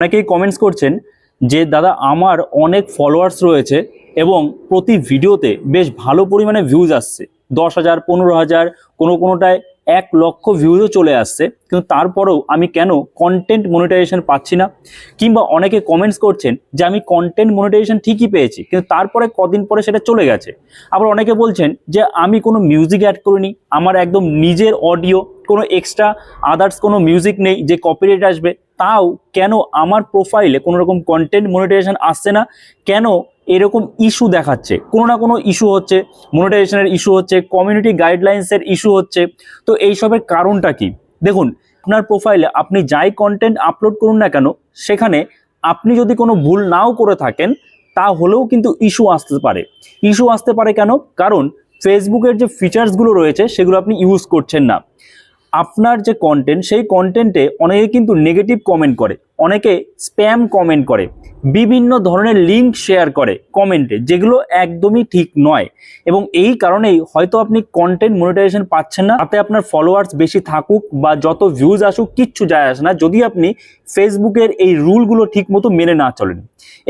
অনেকেই কমেন্টস করছেন যে, দাদা, আমার অনেক ফলোয়ার্স রয়েছে এবং প্রতি ভিডিওতে বেশ ভালো পরিমাণে ভিউজ আসছে। দশ হাজার, পনেরো হাজার, কোনো কোনোটায় এক লক্ষ ভিউজও চলে আসছে। কিন্তু তারপরেও আমি কেন কন্টেন্ট মনিটাইজেশন পাচ্ছি না? কিংবা অনেকে কমেন্টস করছেন যে আমি কন্টেন্ট মনিটাইজেশন ঠিকই পেয়েছি, কিন্তু তারপরে কদিন পরে সেটা চলে গেছে। আবার অনেকে বলছেন যে আমি কোনো মিউজিক অ্যাড করিনি, আমার একদম নিজের অডিও কোনো এক্সট্রা আদার্স কোনো মিউজিক নেই যে কপিরাইট আসবে। তাও কেন আমার প্রোফাইলে কোনো রকম কন্টেন্ট মনিটাইজেশন আসছে না? কেন এরকম ইস্যু দেখাচ্ছে। কোনো না কোনো ইস্যু হচ্ছে মনিটাইজেশনের ইস্যু হচ্ছে কমিউনিটি গাইডলাইন্সের ইস্যু হচ্ছে। তো এইসবের কারণটা কি? দেখুন, আপনার প্রোফাইলে আপনি যাই কন্টেন্ট আপলোড করুন না কেন, সেখানে আপনি যদি কোনো ভুল নাও করে থাকেন, তা হলেও কিন্তু ইস্যু আসতে পারে। ইস্যু আসতে পারে কেন? কারণ ফেসবুকের যে ফিচার্সগুলো রয়েছে, সেগুলো আপনি ইউজ করছেন না। আপনার যে কন্টেন্ট সেই কন্টেন্টে অনেকে কিন্তু নেগেটিভ কমেন্ট করে। অনেকে স্প্যাম কমেন্ট করে, বিভিন্ন ধরনের লিঙ্ক শেয়ার করে কমেন্টে যেগুলো একদমই ঠিক নয়। এবং এই কারণেই হয়তো আপনি কন্টেন্ট মনিটাইজেশন পাচ্ছেন না, তাতে আপনার ফলোয়ার্স বেশি থাকুক বা যত ভিউজ আসুক, কিচ্ছু যায় আসে না, যদি আপনি ফেসবুকের এই রুলগুলো ঠিক মতো মেনে না চলেন।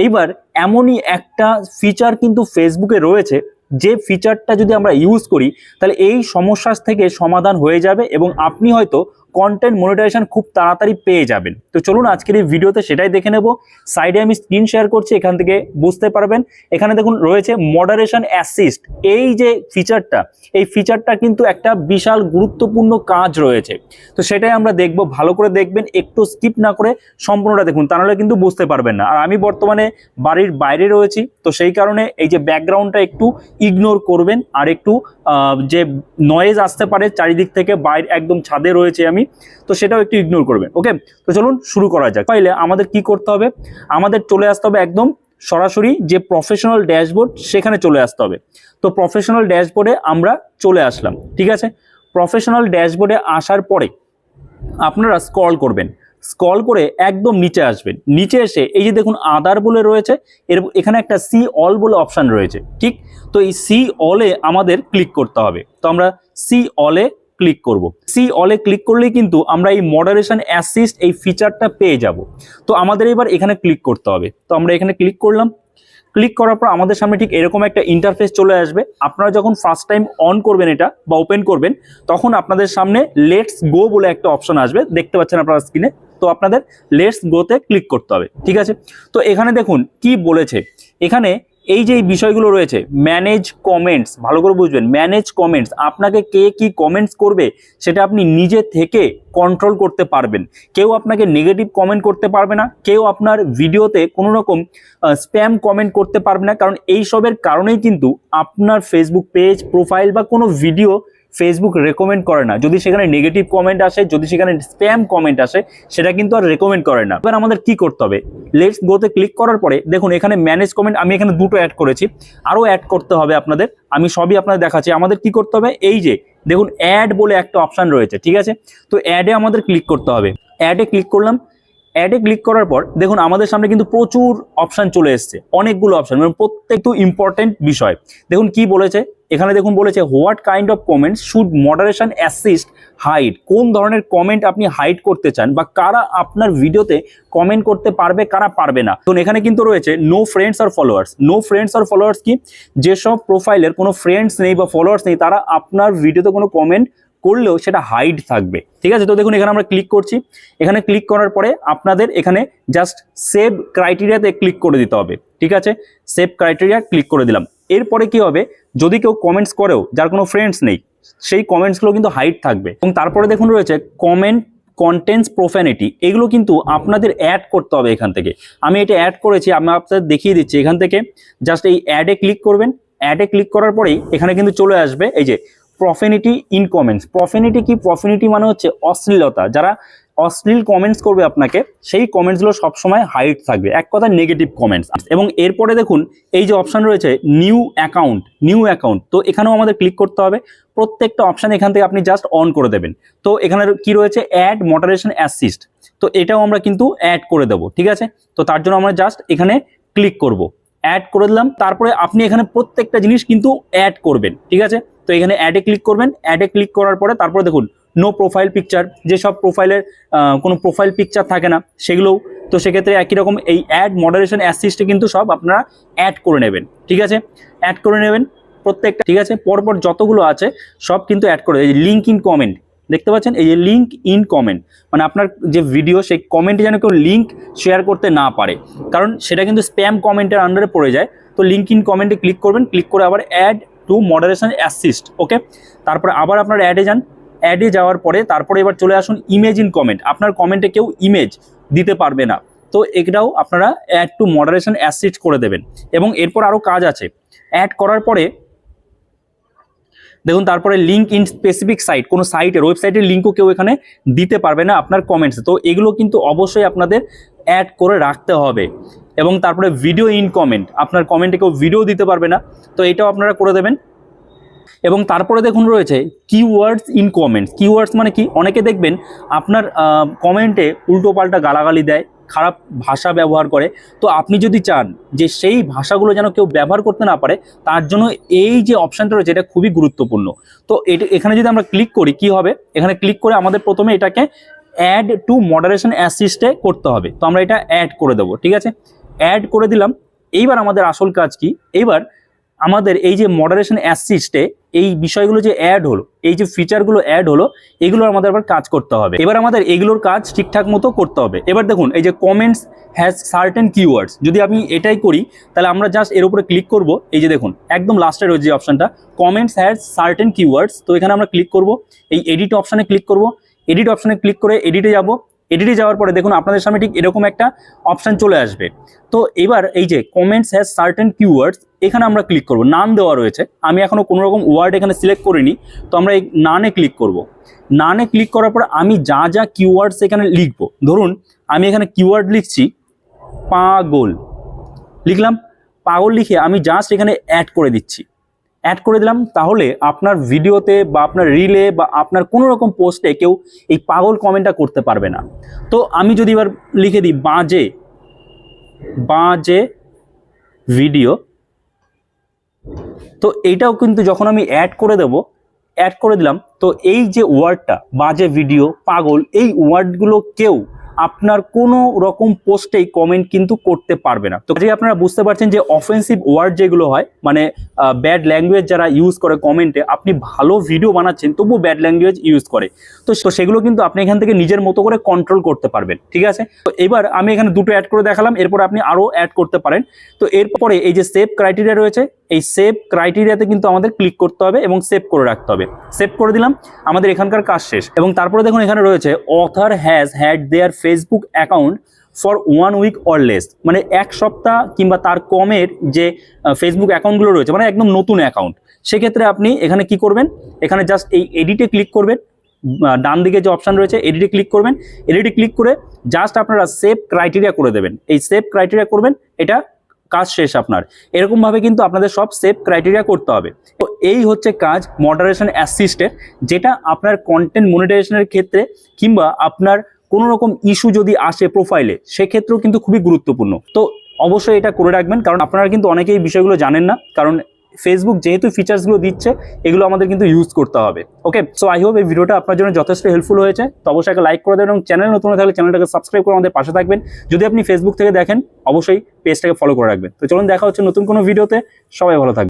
এইবার এমনই একটা ফিচার কিন্তু ফেসবুকে রয়েছে, যে ফিচারটা যদি আমরা ইউজ করি, তাহলে এই সমস্যা থেকে সমাধান হয়ে যাবে এবং আপনি হয়তো কন্টেন্ট মনিটাইজেশন খুব তাড়াতাড়ি পেয়ে যাবেন। তো চলুন আজকের এই ভিডিওতে সেটাই দেখে নেব। সাইডে আমি স্ক্রিন শেয়ার করছি, এখান থেকে বুঝতে পারবেন। এখানে দেখুন রয়েছে মডারেশন অ্যাসিস্ট এই যে ফিচারটা এই ফিচারটা কিন্তু একটা বিশাল গুরুত্বপূর্ণ কাজ রয়েছে। তো সেটাই আমরা দেখব, ভালো করে দেখবেন, একটু স্কিপ না করে সম্পূর্ণটা দেখুন, তা নাহলে কিন্তু বুঝতে পারবেন না। আর আমি বর্তমানে বাড়ির বাইরে রয়েছি, তো সেই কারণে এই যে ব্যাকগ্রাউন্ডটা একটু ইগনোর করবেন, আর একটু যে নয়েজ আসতে পারে চারিদিক থেকে বাইরে একদম ছাদে রয়েছে আমি, তো সেটাও একটু ইগনোর করবেন ওকে তো চলুন শুরু করা যাক। তাইলে আমাদের কি করতে হবে? আমাদের চলে আসতে হবে একদম সরাসরি যে প্রফেশনাল ড্যাশবোর্ড সেখানে চলে আসতে হবে। তো প্রফেশনাল ড্যাশবোর্ডে আমরা চলে আসলাম, ঠিক আছে? প্রফেশনাল ড্যাশবোর্ডে আসার পরে আপনারা স্ক্রল করবেন স্ক্রল করে একদম নিচে আসবেন। নিচে এসে এই যে দেখুন আদার বলে রয়েছে, এর এখানে একটা সি অল বলে অপশন রয়েছে, ঠিক? তো এই সি অলে আমাদের ক্লিক করতে হবে। তো আমরা সি অলে ক্লিক করব। সি অলে ক্লিক করলেই কিন্তু আমরা এই মডারেশন অ্যাসিস্ট এই ফিচারটা পেয়ে যাব। তো আমাদের এবার এখানে ক্লিক করতে হবে। তো আমরা এখানে ক্লিক করলাম। ক্লিক করার পর আমাদের সামনে ঠিক এরকম একটা ইন্টারফেস চলে আসবে। আপনারা যখন ফার্স্ট টাইম অন করবেন এটা বা ওপেন করবেন, তখন আপনাদের সামনে লেটস গো বলে একটা অপশন আসবে। দেখতে পাচ্ছেন আপনারা স্ক্রিনে তো আপনাদের লেটস গোতে ক্লিক করতে হবে, ঠিক আছে? তো এখানে দেখুন কি বলেছে। এখানে এই যে বিষয়গুলো রয়েছে ম্যানেজ কমেন্টস ভালো করে বুঝবেন ম্যানেজ কমেন্টস আপনাকে কে কি কমেন্টস করবে সেটা আপনি নিজে থেকে কন্ট্রোল করতে পারবেন। কেউ আপনাকে নেগেটিভ কমেন্ট করতে পারবে না, কেউ আপনার ভিডিওতে কোনো রকম স্প্যাম কমেন্ট করতে পারবে না, কারণ এই সবের কারণেই কিন্তু আপনার ফেসবুক পেজ প্রোফাইল বা কোনো ভিডিও ফেসবুক রেকমেন্ড করে না। যদি সেখানে নেগেটিভ কমেন্ট আসে, যদি সেখানে স্প্যাম কমেন্ট আসে, সেটা কিন্তু আর রেকমেন্ড করে না। এবার আমাদের কি করতে হবে? লেটস গোতে ক্লিক করার পরে, দেখুন এখানে ম্যানেজ কমেন্ট আমি এখানে দুটো অ্যাড করেছি। আরও অ্যাড করতে হবে আপনাদের। আমি সবই আপনাদের দেখাচ্ছি। আমাদের কি করতে হবে? এই যে, দেখুন অ্যাড বলে একটা অপশান রয়েছে, ঠিক আছে? তো অ্যাডে আমাদের ক্লিক করতে হবে। অ্যাডে ক্লিক করলাম। অ্যাডে ক্লিক করার পর, দেখুন আমাদের সামনে কিন্তু প্রচুর অপশান চলে এসছে। অনেকগুলো অপশান মানে প্রত্যেকটু ইম্পর্টেন্ট বিষয়। দেখুন কি বলেছে? এখানে দেখুন বলেছে what kind of comments should moderation assist hide কোন ধরনের কমেন্ট আপনি হাইড করতে চান বা কারা আপনার ভিডিওতে কমেন্ট করতে পারবে, কারা পারবে না? তো এখানে কিন্তু রয়েছে নো ফ্রেন্ডস আর ফলোয়ার্স নো ফ্রেন্ডস আর ফলোয়ার্স কি? যেসব প্রোফাইলের কোনো ফ্রেন্ডস নেই বা ফলোয়ার্স নেই, তারা আপনার ভিডিওতে কোনো কমেন্ট করলেও সেটা হাইড থাকবে। ঠিক আছে? তো দেখুন, এখানে আমরা ক্লিক করছি। এখানে ক্লিক করার পরে আপনাদের এখানে জাস্ট সেভ ক্রাইটেরিয়াতে ক্লিক করে দিতে হবে। ঠিক আছে? সেভ ক্রাইটেরিয়া ক্লিক করে দিলাম। এরপরে কি হবে? যদি কেউ কমেন্টস করেও, যার কোনো ফ্রেন্ডস নেই, সেই কমেন্টসগুলো কিন্তু হাইড থাকবে। এবং তারপরে দেখুন, রয়েছে কমেন্ট কন্টেন্টস প্রোফ্যানিটি এগুলো কিন্তু আপনাদের অ্যাড করতে হবে এখান থেকে। আমি এটা অ্যাড করেছি, আমি আপনাদের দেখিয়ে দিচ্ছি। এখান থেকে জাস্ট এই অ্যাডে ক্লিক করবেন। অ্যাডে ক্লিক করার পরেই এখানে কিন্তু চলে আসবে এই যে প্রফেনিটি ইন কমেন্টস প্রফেনিটি কি? প্রফেনিটি মানে হচ্ছে অশ্লীলতা। যারা অশ্লীল কমেন্টস করবে আপনাকে, সেই কমেন্টসগুলো সবসময় হাইট থাকবে। এক কথা নেগেটিভ কমেন্টস এবং এরপরে দেখুন, এই যে অপশান রয়েছে নিউ অ্যাকাউন্ট নিউ অ্যাকাউন্ট তো এখানেও আমাদের ক্লিক করতে হবে। প্রত্যেকটা অপশান এখান থেকে আপনি জাস্ট অন করে দেবেন। তো এখানে কি রয়েছে? অ্যাড মডারেশন অ্যাসিস্ট তো এটাও আমরা কিন্তু অ্যাড করে দেবো, ঠিক আছে? তো তার জন্য আমরা জাস্ট এখানে ক্লিক করব। অ্যাড করে দিলাম। তারপরে আপনি এখানে প্রত্যেকটা জিনিস কিন্তু অ্যাড করবেন, ঠিক আছে? তো এখানে অ্যাডে ক্লিক করবেন অ্যাডে ক্লিক করার পরে তারপরে দেখুন নো প্রোফাইল পিকচার যেসব প্রোফাইলের কোনো প্রোফাইল পিকচার থাকে না, সেগুলোও, তো সেক্ষেত্রে একই রকম এই অ্যাড মডারেশন অ্যাসিস্টে কিন্তু সব আপনারা অ্যাড করে নেবেন, ঠিক আছে? অ্যাড করে নেবেন, প্রত্যেকটা, ঠিক আছে? পরপর যতগুলো আছে, সব কিন্তু অ্যাড করে, এই লিঙ্ক ইন কমেন্ট দেখতে পাচ্ছেন? এই যে লিঙ্ক ইন কমেন্ট মানে আপনার যে ভিডিও সেই কমেন্টে যেন কেউ লিঙ্ক শেয়ার করতে না পারে, কারণ সেটা কিন্তু স্প্যাম কমেন্টের আন্ডারে পড়ে যায়, তো লিঙ্ক ইন কমেন্টে ক্লিক করবেন ক্লিক করে আবার add to moderation assist okay তারপরে আবার আপনার অ্যাডে যান। অ্যাডে যাওয়ার পরে তারপরে এবার চলে আসুন ইমেজ ইন কমেন্ট আপনার কমেন্টে কেউ ইমেজ দিতে পারবে না। তো এটাও আপনারা অ্যাড টু মডারেশন অ্যাসিস্ট করে দেবেন। এবং এরপর আরও কাজ আছে। অ্যাড করার পরে দেখুন, তারপরে লিঙ্ক ইন স্পেসিফিক সাইট কোনো সাইটের ওয়েবসাইটের লিঙ্কও কেউ এখানে দিতে পারবে না আপনার কমেন্টসে তো এগুলো কিন্তু অবশ্যই আপনাদের অ্যাড করে রাখতে হবে। এবং তারপরে ভিডিও ইন কমেন্ট আপনার কমেন্টে কেউ ভিডিও দিতে পারবে না, তো এটাও আপনারা করে দেবেন। এবং তারপরে দেখুন রয়েছে কিওয়ার্ডস ইন কমেন্টস কিওয়ার্ডস মানে কি? অনেকে দেখবেন আপনার কমেন্টে উল্টোপাল্টা গালাগালি দেয়, খারাপ ভাষা ব্যবহার করে। তো আপনি যদি চান যে সেই ভাষাগুলো যেন কেউ ব্যবহার করতে না পারে, তার জন্য এই যে অপশানটা রয়েছে, এটা খুবই গুরুত্বপূর্ণ। তো এটা, এখানে যদি আমরা ক্লিক করি, কি হবে? এখানে ক্লিক করে আমাদের প্রথমে এটাকে অ্যাড টু মডারেশন অ্যাসিস্টে করতে হবে। তো আমরা এটা অ্যাড করে দেবো, ঠিক আছে? অ্যাড করে দিলাম। এইবার আমাদের আসল কাজ কি? এইবার আমাদের এই যে মডারেশন অ্যাসিস্টে এই বিষয়গুলো যে অ্যাড হলো, এই যে ফিচারগুলো অ্যাড হলো, এগুলো আমাদের আবার কাজ করতে হবে। এবার আমাদের এগুলোর কাজ ঠিকঠাক মতো করতে হবে। এবার দেখুন, এই যে কমেন্টস হ্যাজ সার্টেন কিওয়ার্ডস যদি আমি এটাই করি, তাহলে আমরা জাস্ট এর উপরে ক্লিক করব। এই যে দেখুন, একদম লাস্টে রয়েছে যে অপশানটা কমেন্টস হ্যাজ সার্টেন কিওয়ার্ডস তো এখানে আমরা ক্লিক করব। এই এডিট অপশানে ক্লিক করব। এডিট অপশানে ক্লিক করে এডিটে যাব। এডিটে যাওয়ার পরে দেখুন আপনাদের সামনে ঠিক এরকম একটা অপশান চলে আসবে। তো এবার এই যে কমেন্টস হ্যাজ সার্টেন কিওয়ার্ডস এখানে আমরা ক্লিক করব। নাম দেওয়া রয়েছে। আমি এখনও কোনো রকম ওয়ার্ড এখানে সিলেক্ট করিনি। তো আমরা এই নানে ক্লিক করব। নানে ক্লিক করার পর আমি যা যা কিওয়ার্ডস এখানে লিখব। ধরুন, আমি এখানে কিওয়ার্ড লিখছি, পাগল। লিখলাম, পাগল লিখে আমি জাস্ট এখানে অ্যাড করে দিচ্ছি। অ্যাড করে দিলাম, তাহলে আপনার ভিডিওতে বা আপনার রিলে বা আপনার কোনো রকম পোস্টে কেউ এই পাগল কমেন্টটা করতে পারবে না। তো আমি যদি এবার লিখে দিই, বাজে বাজে ভিডিও তো এইটাও কিন্তু যখন আমি অ্যাড করে দেব অ্যাড করে দিলাম, তো এই যে ওয়ার্ডটা বাজে ভিডিও পাগল, এই ওয়ার্ডগুলো কেউ আপনার কোনো রকম পোস্টেই কমেন্ট কিন্তু করতে পারবে না। তো যে আপনারা বুঝতে পারছেন যে অফেন্সিভ ওয়ার্ড যেগুলো হয় মানে ব্যাড ল্যাঙ্গুয়েজ যারা ইউজ করে কমেন্টে আপনি ভালো ভিডিও বানাচ্ছেন, তবুও ব্যাড ল্যাঙ্গুয়েজ ইউজ করে। তো সেগুলো কিন্তু আপনি এখান থেকে নিজের মতো করে কন্ট্রোল করতে পারবেন, ঠিক আছে? তো এবার আমি এখানে দুটো অ্যাড করে দেখালাম, এরপর আপনি আরও অ্যাড করতে পারেন। তো এরপরে এই যে সেভ ক্রাইটেরিয়া রয়েছে, এই সেভ ক্রাইটেরিয়াতে কিন্তু আমাদের ক্লিক করতে হবে এবং সেভ করে রাখতে হবে। সেভ করে দিলাম, আমাদের এখানকার কাজ শেষ। এবং তারপরে দেখুন এখানে রয়েছে author has had their Facebook account for one week or less মানে এক সপ্তাহ কিংবা তার কমের যে ফেসবুক অ্যাকাউন্টগুলো রয়েছে মানে একদম নতুন অ্যাকাউন্ট সেক্ষেত্রে আপনি এখানে কি করবেন? এখানে জাস্ট এই এডিটে ক্লিক করবেন ডান দিকে যে অপশান রয়েছে এডিটে ক্লিক করবেন এডিটে ক্লিক করে জাস্ট আপনারা সেভ ক্রাইটেরিয়া করে দেবেন, এই সেভ ক্রাইটেরিয়া করবেন, এটা কাজ শেষ আপনার এরকমভাবে কিন্তু আপনাদের সব সেভ ক্রাইটেরিয়া করতে হবে, তো এই হচ্ছে কাজ মডারেশন অ্যাসিস্টের যেটা আপনার কন্টেন্ট মনিটাইজেশনের ক্ষেত্রে কিংবা আপনার কোনো রকম ইস্যু যদি আসে প্রোফাইলে সেক্ষেত্রেও কিন্তু খুবই গুরুত্বপূর্ণ। তো অবশ্যই এটা করে রাখবেন, কারণ আপনারা কিন্তু অনেকেই বিষয়গুলো জানেন না, কারণ ফেসবুক যেহেতু ফিচার্সগুলো দিচ্ছে, এগুলো আমাদের কিন্তু ইউজ করতে হবে। ওকে সো আই হোপ এই ভিডিওটা আপনার জন্য যথেষ্ট হেল্পফুল হয়েছে। তো অবশ্যই একটা লাইক করে দেবেন এবং চ্যানেল নতুন থাকলে চ্যানেলটাকে সাবস্ক্রাইব করে আমাদের পাশে থাকবেন। যদি আপনি ফেসবুক থেকে দেখেন, অবশ্যই পেজটাকে ফলো করে রাখবেন। তো চলুন দেখা হচ্ছে নতুন কোনো ভিডিওতে সবাই ভালো থাকবেন।